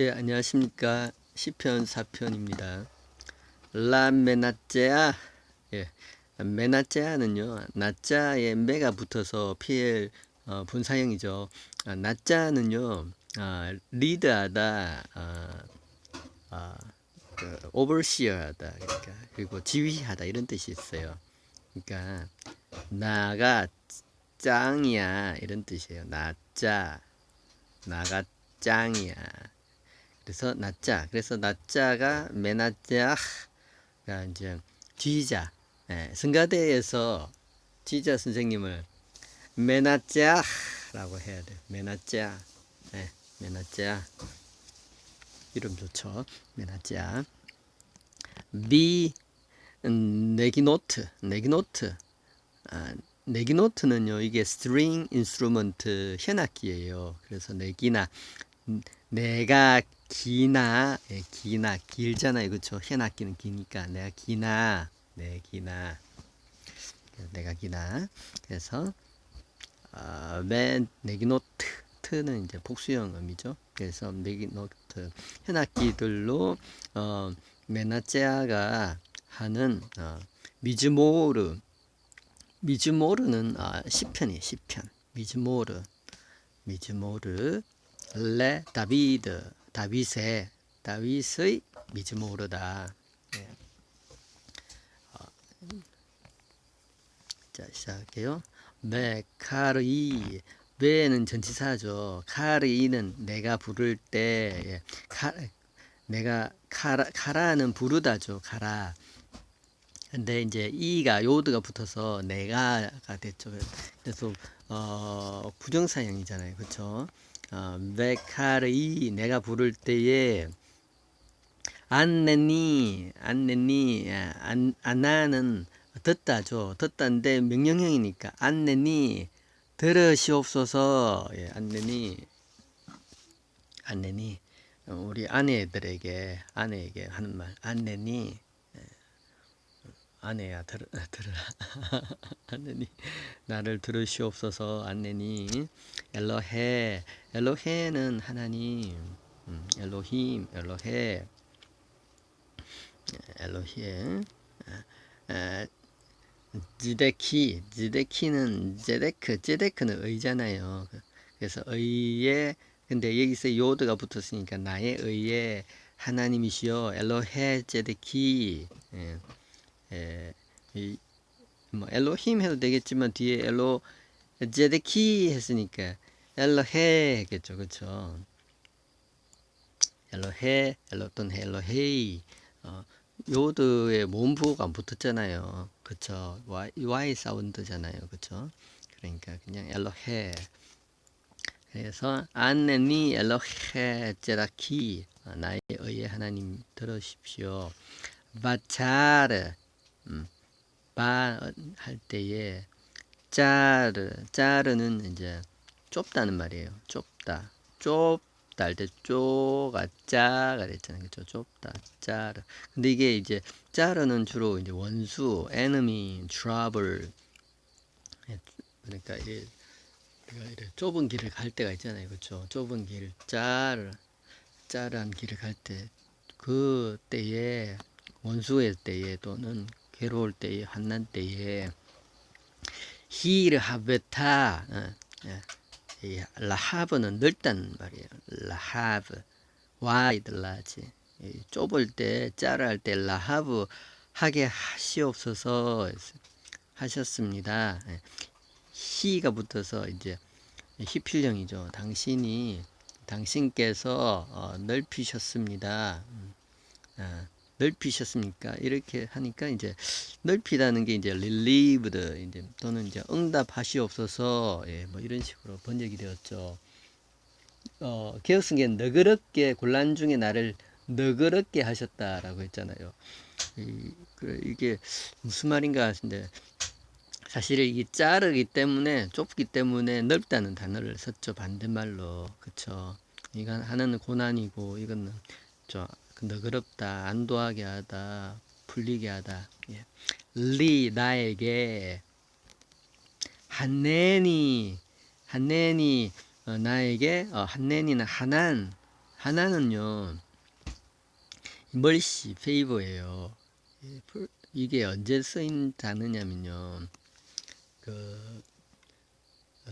예, 안녕하십니까. 시편 4편입니다. 라 메나제아. 예. 메나제아는요, 나자에 메가 붙어서 PL 어, 분사형이죠. 아, 나자는요, 아, 리드하다, 아, 아, 그, 오버시어하다, 그러니까 그리고 지휘하다 이런 뜻이 있어요. 그러니까 나가 짱이야 이런 뜻이에요. 나자, 나가 짱이야. 그래서 나자. 그래서 나자가 메나자가 이제 지휘자. 예, 성가대에서 지휘자 선생님을 메나자라고 해야 돼. 메나자. 예, 메나자. 이름 좋죠. 메나자. 비 음, 네기노트. 네기노트. 아, 네기노트는요. 이게 스트링 인스트루먼트 현악기예요. 그래서 네기나 음, 내가 기나 예, 기나 길잖아요 그쵸 현악기는 기니까. 내가 기나 내 기나. 내가 기나. 그래서 어, 맨 네기노트 트는 이제 복수형 음이죠. 그래서 네기노트 현악기들로 어, 메나제아가 하는 어, 미즈모르 미즈모르는 아, 시편이에요 시편. 미즈모르 미즈모르 레 다비드 다윗의 다윗의 미즈모르다. 예. 어, 자 시작할게요. 메카르이 메는 전치사죠. 카르이는 내가 부를 때 예. 카, 내가 카라 카라는 부르다죠. 카라. 근데 이제 이가 요드가 붙어서 내가가 됐죠. 그래서 어 부정사형이잖아요. 그렇죠? 어, 메카르이 내가 부를 때에 안내니 안내니 안 안나는 듣다죠. 듣다인데 명령형이니까 안내니 들으시옵소서. 예, 안내니 안내니. 우리 아내들에게 아내에게 하는 말 안내니. 예, 아내야 들, 들으라. 안내니 나를 들으시옵소서 안내니. 엘로헤 엘로헤는 하나님. 음, 엘로힘 엘로헤. 엘로헤. 아, 지데키 지데키는 제데크 제데크는 의잖아요. 그래서 의에 근데 여기서 요드가 붙었으니까 나의 의에 하나님이시여. 엘로헤 제데키. 예, 예, 이, 뭐 엘로힘 해도 되겠지만 뒤에 엘로 제데키 했으니까 엘로헤겠죠, 그렇죠? 엘로헤, 엘로 또는 엘로헤이. 어, 요드의 몸부호가 안 붙었잖아요? Y, y 사운드잖아요, 그렇죠? 그러니까 그냥 엘로헤. 그래서 안네니 엘로헤 제라키 어, 나의 의의 하나님 들으십시오. 바차르 음, 바할 때에 짜르 짜르는 이제 좁다는 말이에요. 좁다. 좁다 할 때 쪼가 짜가 됐잖아요. 그죠? 좁다. 짜르. 근데 이게 이제 짜르는 주로 이제 원수, enemy, trouble. 예, 그러니까 이게 우리가 좁은 길을 갈 때가 있잖아요. 그렇죠? 좁은 길, 짜르, 짜르한 길을 갈 때, 그 때에 원수의 때에 또는 괴로울 때에 환난 때에 히르 하베타 어, 예. 이 라하브는 넓다는 말이에요. 라하브 와이드 라지 좁을 때 짜르할 때 라하브 하게 하시옵소서 하셨습니다. 예. 히가 붙어서 이제 히필령이죠. 당신이 당신께서 어, 넓히셨습니다. 음, 아, 넓히셨습니까? 이렇게 하니까 이제 넓히다는 게 이제 relieved 이제 또는 이제 응답하시옵소서 예, 뭐 이런 식으로 번역이 되었죠. 어, 개혁성경 너그럽게 곤란 중에 나를 너그럽게 하셨다라고 했잖아요. 이, 그, 이게 무슨 말인가 하신데 사실 이게 자르기 때문에 좁기 때문에 넓다는 단어를 썼죠 반대말로 그쵸 이건 하나는 고난이고 이거는 저 너그럽다, 안도하게 하다, 풀리게 하다. 예. 리 나에게 한내니 한내니 어, 나에게 어, 한내니는 하난 하나는요 멀시 페이버예요. 이 풀- 이게 언제 쓰인 단어냐면요. 그 어,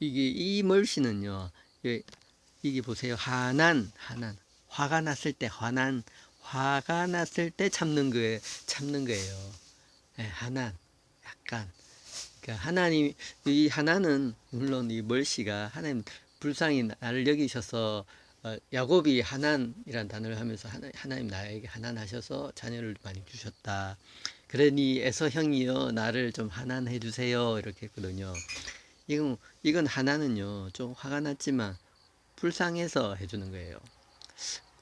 이게 이 멀시는요. 이- 이게 보세요. 화난 하난 화가 났을 때 화난 화가 났을 때 참는 거에 참는 거예요. 예, 하난 약간 그러니까 하나님 이 하나는 물론 이 멀시가 하나님 불쌍히 나를 여기셔서 어, 야곱이 하난이란 단어를 하면서 하나, 하나님 나에게 하난하셔서 자녀를 많이 주셨다. 그러니 에서 형이여 나를 좀 하난해 주세요 이렇게 했거든요. 이건 이건 하나는요 좀 화가 났지만 불쌍해서 해주는 거예요.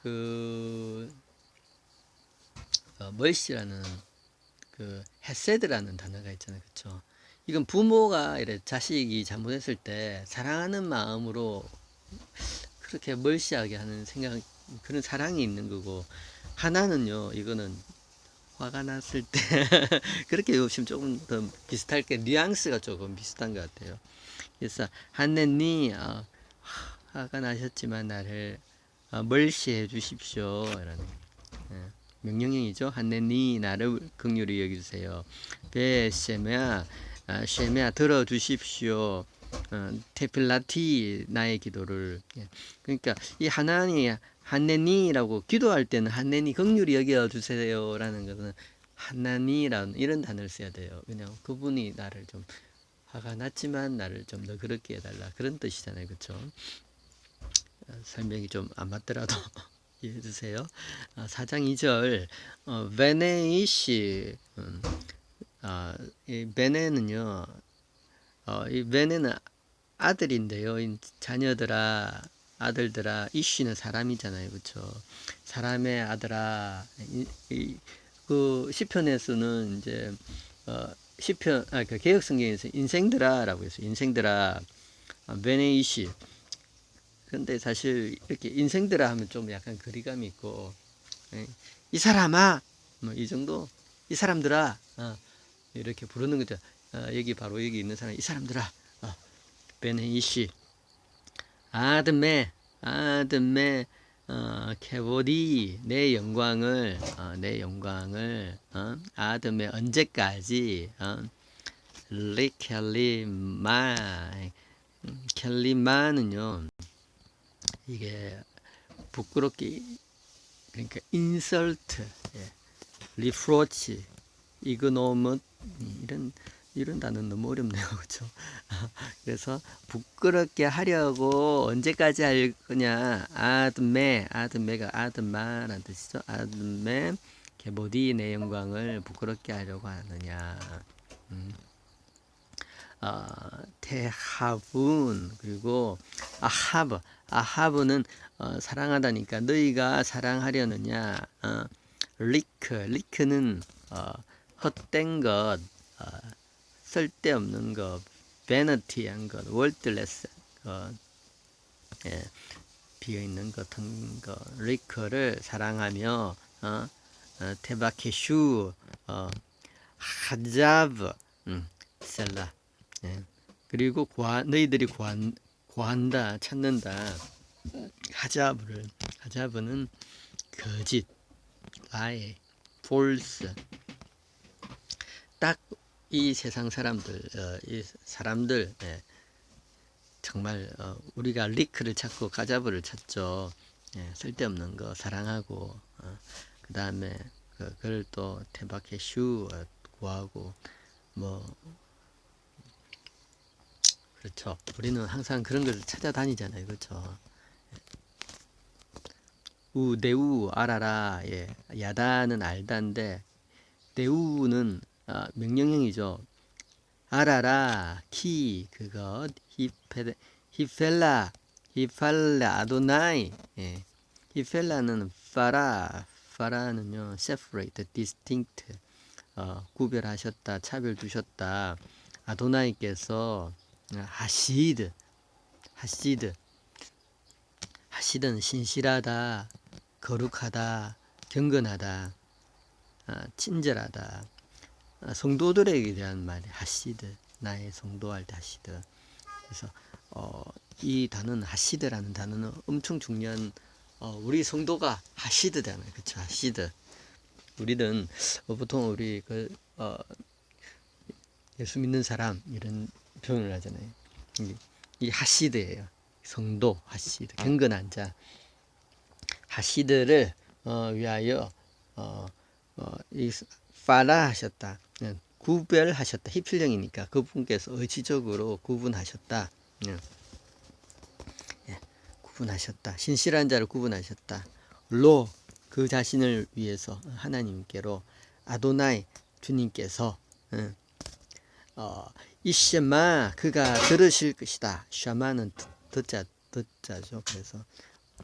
그 어, 멀시라는 그 헤세드라는 단어가 있잖아요, 그렇죠? 이건 부모가 이래 자식이 잘못했을 때 사랑하는 마음으로 그렇게 멀시하게 하는 생각 그런 사랑이 있는 거고 하나는요 이거는 화가 났을 때 그렇게 보시면 조금 더 비슷할 게 뉘앙스가 조금 비슷한 것 같아요. 그래서 하느니 어, 화가 나셨지만 나를 어, 멀시해 주십시오. 라는 예, 명령형이죠. 하느니 나를 긍휼히 여기주세요. 베세메아 아, 쉐메아 들어주십시오. 어, 테필라티 나의 기도를 예. 그러니까 이 하나니 하네니라고 기도할 때는 하네니 긍휼히 여겨 주세요라는 것은 하나니라는 이런 단어를 써야 돼요. 그냥 그분이 나를 좀 화가 났지만 나를 좀 더 그렇게 해달라 그런 뜻이잖아요, 그렇죠? 설명이 좀 안 맞더라도 이해해 주세요. 아, 4장 2절 어, 베네이시 음, 아, 이 베네는요. 어, 이 베네는 아들인데요. 이 자녀들아 아들들아 이쉬는 사람이잖아요. 그렇죠? 사람의 아들아 이, 이, 그 시편에서는 이제 어, 시편 아, 그 개혁 성경에서 인생들아라고 해서 인생들아 아, 베네이시 근데 사실 이렇게 인생들아 하면 좀 약간 거리감이 있고 예, 이 사람아 뭐 이 정도? 이 사람들아 어, 이렇게 부르는 거죠. 어, 여기 바로 여기 있는 사람 이 사람들아 어, 베네이시 아드메 아드메 어, 케보디 내 영광을 어, 내 영광을 어, 아드메 언제까지 어, 리켈리마 음, 켈리마는요 이게 부끄럽게 그러니까 인설트 예, 리프로치 이그노먼 이런 이런 단어는 너무 어렵네요, 그렇죠? 그래서 부끄럽게 하려고 언제까지 할 거냐? 아드메, 아드메가 아드마라는 뜻이죠. 아드메 개보디 내 영광을 부끄럽게 하려고 하느냐? 음. 어, 테하분 그리고 아하브, 아하브는 어, 사랑하다니까 너희가 사랑하려느냐? 어, 리크, 리크는 어, 헛된 것. 어, 쓸데없는 것, 베너티한 것, 월드레스 것, 예, 비어 있는 것 같은 것, 리커를 사랑하며 어, 어, 테바케슈, 어, 하자브, 음, 셀라, 예, 그리고 구하, 너희들이 구한, 구한다, 찾는다, 하자브를, 하자브는 거짓, 라이, 폴스, 딱 이 세상 사람들, 어, 이 사람들, 예, 정말 어, 우리가 리크를 찾고 가자브를 찾죠. 예, 쓸데없는 거 사랑하고, 어, 그 다음에 그, 그걸 또 테바케 슈 어, 구하고, 뭐 그렇죠. 우리는 항상 그런 걸 찾아다니잖아요, 그렇죠. 우 네우 알아라, 예, 야다는 알다인데 네우는 어, 명령형이죠. 알아라 키 그것 히페 히펠라 히팔라 아도나이 예. 히펠라는 파라 파라는요 separate distinct 어, 구별하셨다 차별 두셨다 아도나이께서 하시드 하시드 하시드는 신실하다 거룩하다 경건하다 아, 친절하다 아, 성도들에게 대한 말이 하시드 나의 성도할 때 하시드 그래서 어, 이 단어는 하시드라는 단어는 엄청 중요한 어, 우리 성도가 하시드잖아요. 그렇죠? 하시드. 우리는 어, 보통 우리 그 어, 예수 믿는 사람 이런 표현을 하잖아요. 이, 이 하시드예요. 성도 하시드 경건한 자 하시드를 어, 위하여 어, 어, 이 파라 하셨다. 예, 구별하셨다. 히필령이니까 그분께서 의지적으로 구분하셨다. 예. 예, 구분하셨다. 신실한 자를 구분하셨다. 로 그 자신을 위해서 하나님께로 아도나이 주님께서 예, 어, 이시마 그가 들으실 것이다. 샤마는 듣- 듣자 듣자죠. 그래서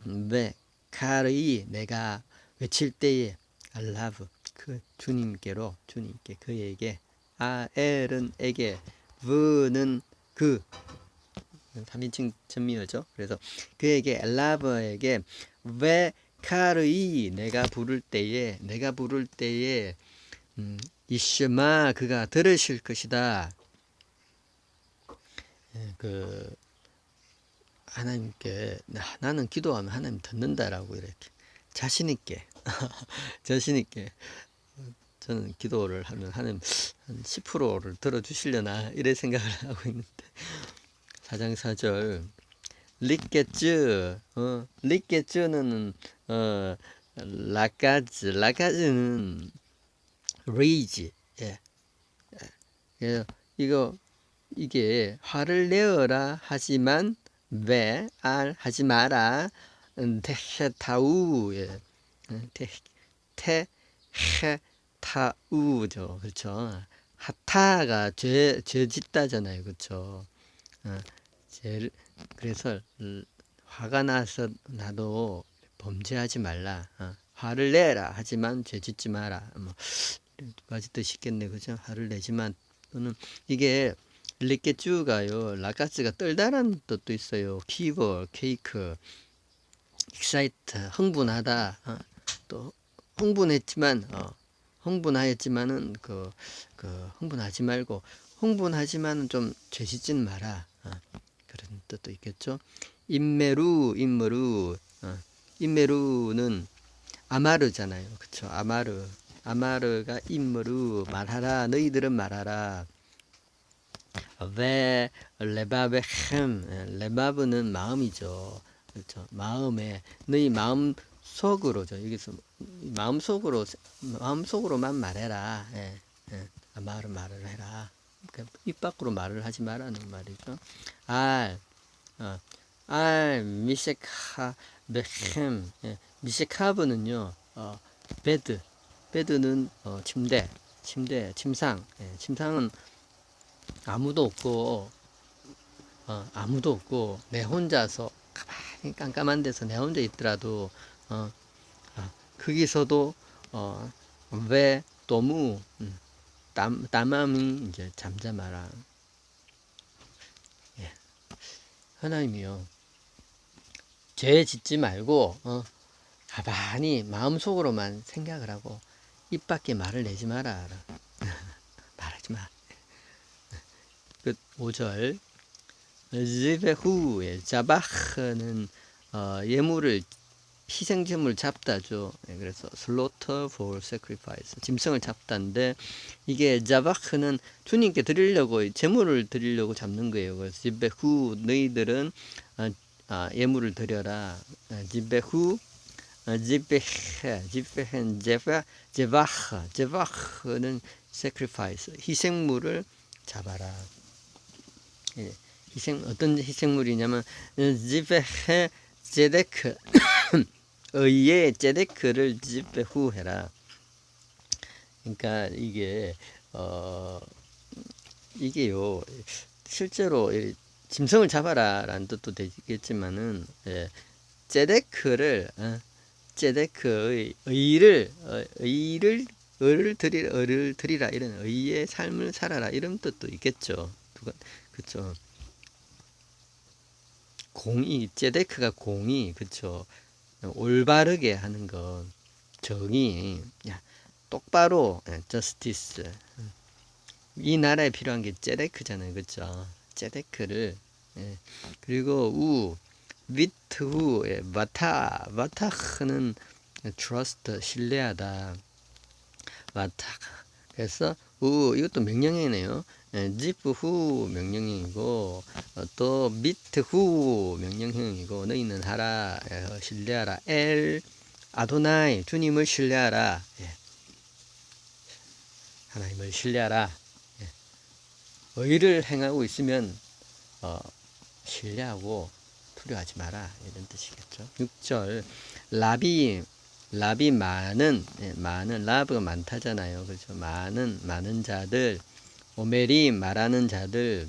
음, 왜 카르이 내가 외칠 때에 알라브 그 주님께로 주님께 그에게 아 엘은에게 브는 그 3인칭 전미어죠. 그래서 그에게 엘라브에게 왜 카르이 내가 부를 때에 내가 부를 때에 음, 이슈마 그가 들으실 것이다. 예, 그 하나님께 나, 나는 기도하면 하나님 듣는다라고 이렇게 자신 있게 자신 있게 저는 기도를 하면 하나님 한 10%를 들어주시려나 이래 생각을 하고 있는데 사장 사절 리케츠 어 리케츠는 어 라까즈 라까즈는 레이지. 예. 예. 이거 이게 화를 내어라 하지만 왜 알 하지 마라. 음, 테헤타우. 예. 테 테헤타우죠. 그렇죠? 하타가 죄, 죄 짓다잖아요. 그렇죠? 어, 죄를 그래서 음, 화가 나서 나도 범죄하지 말라. 어, 화를 내라. 하지만 죄 짓지 마라. 뭐두 뜻이 있겠네. 그죠? 화를 내지만. 또는 이게 리케쭈가요. 라카스가 떨다라는 뜻도 있어요. 키버 케이크. 익사이트 흥분하다. 어, 또 흥분했지만 어, 흥분하였지만은 그, 그 흥분하지 말고 흥분하지만은 좀 죄짓지는 마라. 어, 그런 뜻도 있겠죠. 인메루 인메루. 어, 인메루는 아마르잖아요. 그쵸? 아마르 아마르가 인메루 말하라 너희들은 말하라 왜 레바베햄 레바브는 마음이죠. 그렇죠. 마음에 너희 마음 속으로죠. 여기서 마음 속으로 마음 속으로만 말해라. 예, 예. 아, 말을 말을 해라. 그러니까 입 밖으로 말을 하지 말라는 말이죠. 알, 어, 알 미세카 베햄 예. 미세카브는요. 어, 베드 베드는 어, 침대 침대 침상 예. 침상은 아무도 없고 어, 아무도 없고 내 혼자서 가만히 깜깜한 데서 내 혼자 있더라도 어, 어, 거기서도 어, 왜 너무 음, 땀 땀함이 이제 잠잠하라. 예. 하나님이요. 죄 짓지 말고 어, 가만히 마음속으로만 생각을 하고 입 밖에 말을 내지 마라. 말하지 마. 끝 5절 지베후의 자바흐는 어, 예물을 희생제물 잡다죠. 예, 그래서 slaughter for sacrifice 짐승을 잡다인데 이게 자바흐는 주님께 드리려고 제물을 드리려고 잡는 거예요. 그래서 지베후 너희들은 어, 아, 예물을 드려라. 어, 지베후 어, 지베헤 지베헨 제바 제바흐 제바흐는 sacrifice 희생물을 잡아라. 예, 희생 어떤 희생물이냐면 지베헤 제데크 의의 제데크를 지베후 해라. 그러니까 이게 어 이게요 실제로 이 짐승을 잡아라라는 뜻도 되겠지만은 예, 제데크를 어, 제데크의 의를 어, 의를 의를 드리 의를 드리라 이런 의의 삶을 살아라 이런 뜻도 있겠죠. 누가 그쵸. 공의, 제데크가 공의, 그쵸. 올바르게 하는 것, 정의, 야, 똑바로, 저스티스. 이 나라에 필요한 게 제데크잖아요, 그쵸. 제데크를 예. 그리고 우, with 후, 예. 마타, 마타는 trust, 신뢰하다. 마타. 그래서 우, 이것도 명령형이네요. 예, zip 후 명령형이고 어, 또 mit 후 명령형이고 너희는 하라 예, 신뢰하라 엘 아도나이 주님을 신뢰하라 예. 하나님을 신뢰하라 예. 의를 행하고 있으면 어, 신뢰하고 두려워하지 마라 이런 뜻이겠죠. 6절 라비 라비 많은 예, 많은 라브가 많다잖아요. 그렇죠. 많은 많은 자들 오멜이 말하는 자들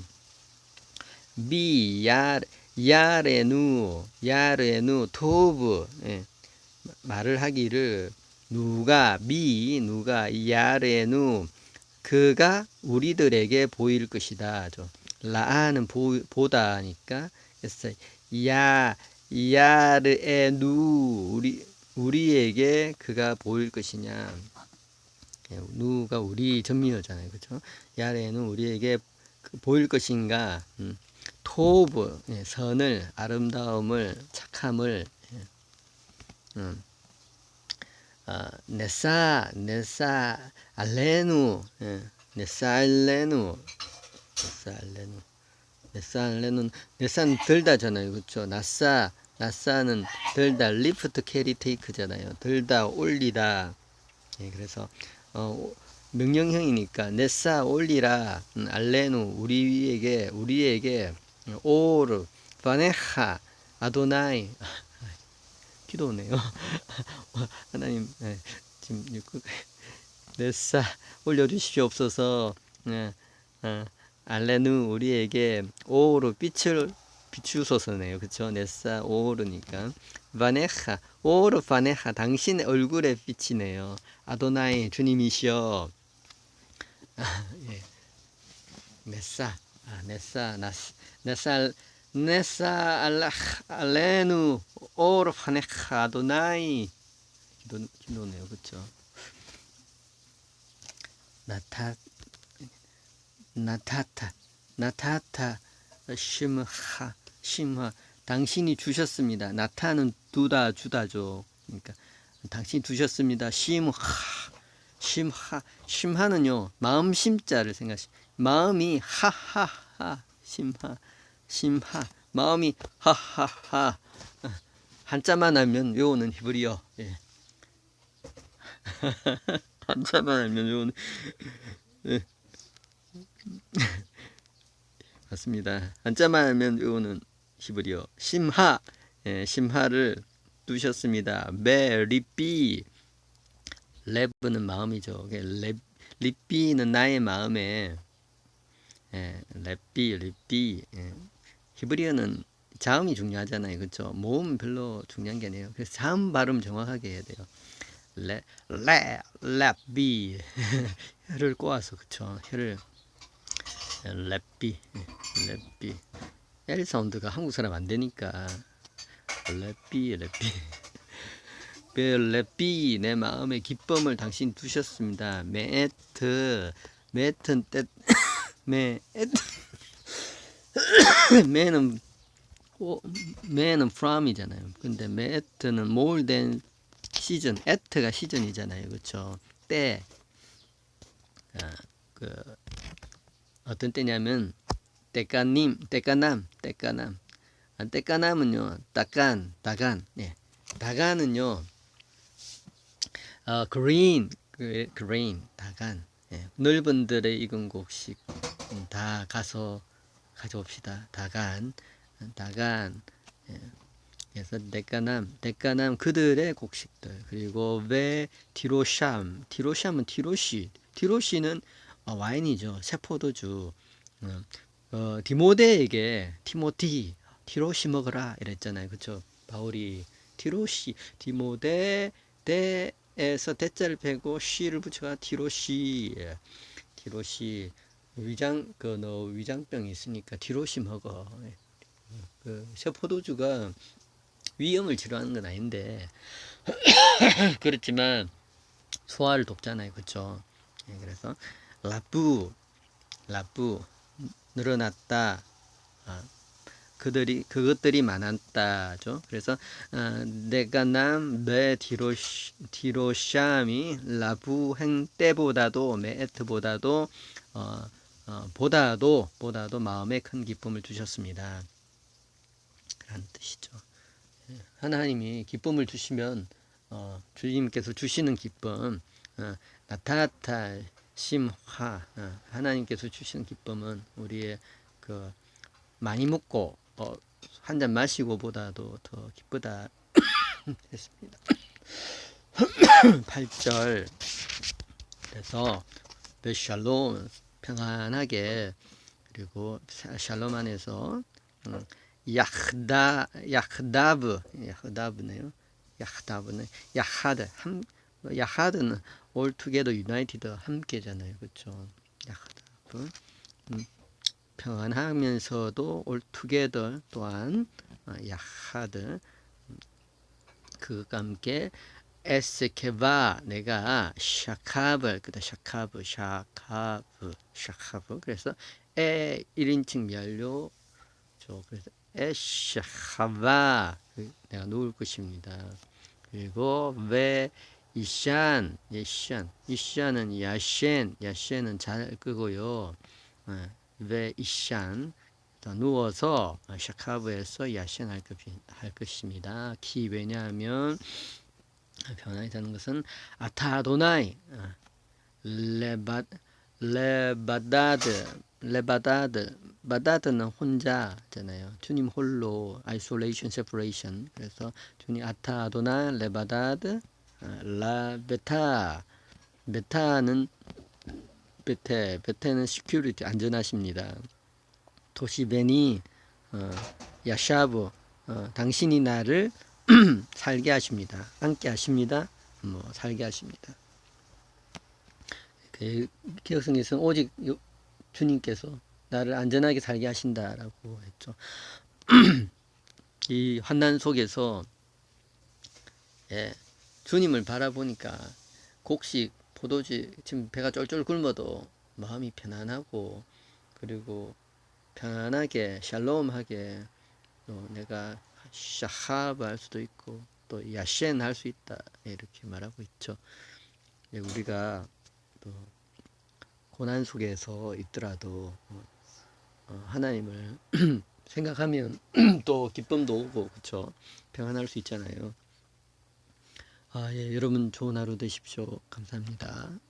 미 야, 야레누 야레누 토브 예, 말을 하기를 누가 미 누가 야레누 그가 우리들에게 보일 것이다. 보, 보다니까 야 야르에 누 우리 우리에게 그가 보일 것이냐? 예, 누가 우리 전미어잖아요, 그렇죠? 야레는 우리에게 그 보일 것인가? 음, 토브 예, 선을 아름다움을 착함을 예, 음, 아, 네사 네사 알레누 예, 네사 알레누 네사 알레누 알레누 네사는 들다잖아요, 그렇죠? 나사 나사는 들다 리프트 캐리 테이크잖아요, 들다 올리다. 예, 그래서 어, 명령형이니까 네사 올리라 음, 알레누 우리에게 우리에게 오르 바네하 아도나이 기도네요. 하나님 네, 지금 읽고 네사 올려주시옵소서. 네, 어, 알레누 우리에게 오르 빛을 비추소서네요. 그쵸? 네사 오르니까 바네하 오르 바네하 당신의 얼굴에 비치네요. 아도나이 주님이시여 아, 예. 네사 아, 네사 나스 네사 네사 알라 알레누 오르 바네하 아도나이 기도, 기도네요. 그쵸? 나타 나타타 나타타 심하 심하 당신이 주셨습니다. 나타는 두다 주다죠. 그러니까 당신이 두셨습니다. 심하 심하 심하는요 마음 심자를 생각시 마음이 하하하 심하 심하 마음이 하하하 한자만 알면 외우는 히브리어 예. 한자만 알면 외우는 예. 맞습니다. 한자만 알면 외우는 히브리어 심하 예, 심하를 두셨습니다. 매 리삐 랩은 마음이죠. 랩 리삐는 나의 마음에 예, 랩삐 리삐 예. 히브리어는 자음이 중요하잖아요. 그렇죠? 모음 별로 중요한 게 아니에요. 그래서 자음 발음 정확하게 해야 돼요. 레, 레, 랩비 혀를 꼬아서 그쵸 혀를 랩비 랩비 L 사운드가 한국 사람 안 되니까 랩비 랩비 랩비 내 마음의 기쁨을 당신 두셨습니다. 메트 메튼 때 메트 오, 메는 from이잖아요. 근데 메트는 more than 시즌, 에트가 시즌이잖아요. 그렇죠? 때. 아, 그 어떤 때냐면 때까님, 때까남, 때까남. 아, 때까남은요. 따간, 다간. 예. 다간은요. 어, green, 그, green, 다간. 예. 넓은 들의 익은 곡식. 음, 다 가서 가져옵시다. 다간, 다간. 예. 그래서 데까남, 데까남 그들의 곡식들 그리고 왜 티로샴, 티로샴은 티로시, 티로시는 어, 와인이죠, 세포도주. 어, 어, 디모데에게 티모티, 티로시 먹어라 이랬잖아요, 그렇죠? 바울이 티로시, 디모데 데에서 대자를 빼고 시를 붙여가 티로시, 예. 티로시 위장 그 너 위장병이 있으니까 티로시 먹어. 예. 그 세포도주가 위염을 치료하는 건 아닌데 그렇지만 소화를 돕잖아요 그쵸 예, 그래서 라뿌 라뿌 늘어났다 아, 그들이 그것들이 많았다죠. 그래서 어, 내가 남메 디로시 디로샴이 라부행 때보다도 메에트보다도 어, 어, 보다도 보다도 마음에 큰 기쁨을 주셨습니다. 그런 뜻이죠. 예, 하나님이 기쁨을 주시면 어, 주님께서 주시는 기쁨 어, 나타나타 심화 어, 하나님께서 주시는 기쁨은 우리의 그 많이 먹고 어, 한 잔 마시고보다도 더 기쁘다 했습니다. 8절 그래서 베샬롬 평안하게 그리고 샤- 샬롬 안에서 음, 야흐다 야흐다브 야흐다브네요. 야흐다브네 야하드 함 야하드는 all together united 함께잖아요. 그렇죠? 야하다브 음, 평안하면서도 all together 또한 어, 야하드 음, 그것과 함께 에스케바 내가 샤카브 그다 샤카브 샤카브 샤카브. 그래서 에 1인칭 면료 죠 그래서 에샤하바. 그 내가 놓을 것입니다. 그리고 왜 이샨 예샨 이샨은 야셴 야셴은 잘 끄고요. 어, 왜 이샨 더 누워서 샤카브에서 야셴 할, 것, 할 것입니다. 키 왜냐하면 변화이 되는 것은 아타도나이 어, 레바 레바다드 레바다드 바다드는 혼자잖아요. 주님 홀로 isolation separation 그래서 주님 아타도나 레바다드 어, 라베타 베타는 베테 베테는 security 안전하십니다. 도시베니 어, 야샤브 어, 당신이 나를 살게 하십니다. 앉게 하십니다. 뭐 살게 하십니다. 그 기억성에서는 오직 요- 주님께서 나를 안전하게 살게 하신다라고 했죠. 이 환난 속에서 예, 주님을 바라보니까 곡식 포도주 지금 배가 쫄쫄 굶어도 마음이 편안하고 그리고 편안하게 샬롬하게 또 내가 샤하브 할 수도 있고 또 야셴 할 수 있다 이렇게 말하고 있죠. 예, 우리가 또 고난 속에서 있더라도 어, 어, 하나님을 생각하면 또 기쁨도 오고 그렇죠. 평안할 수 있잖아요. 아, 예, 여러분 좋은 하루 되십시오. 감사합니다.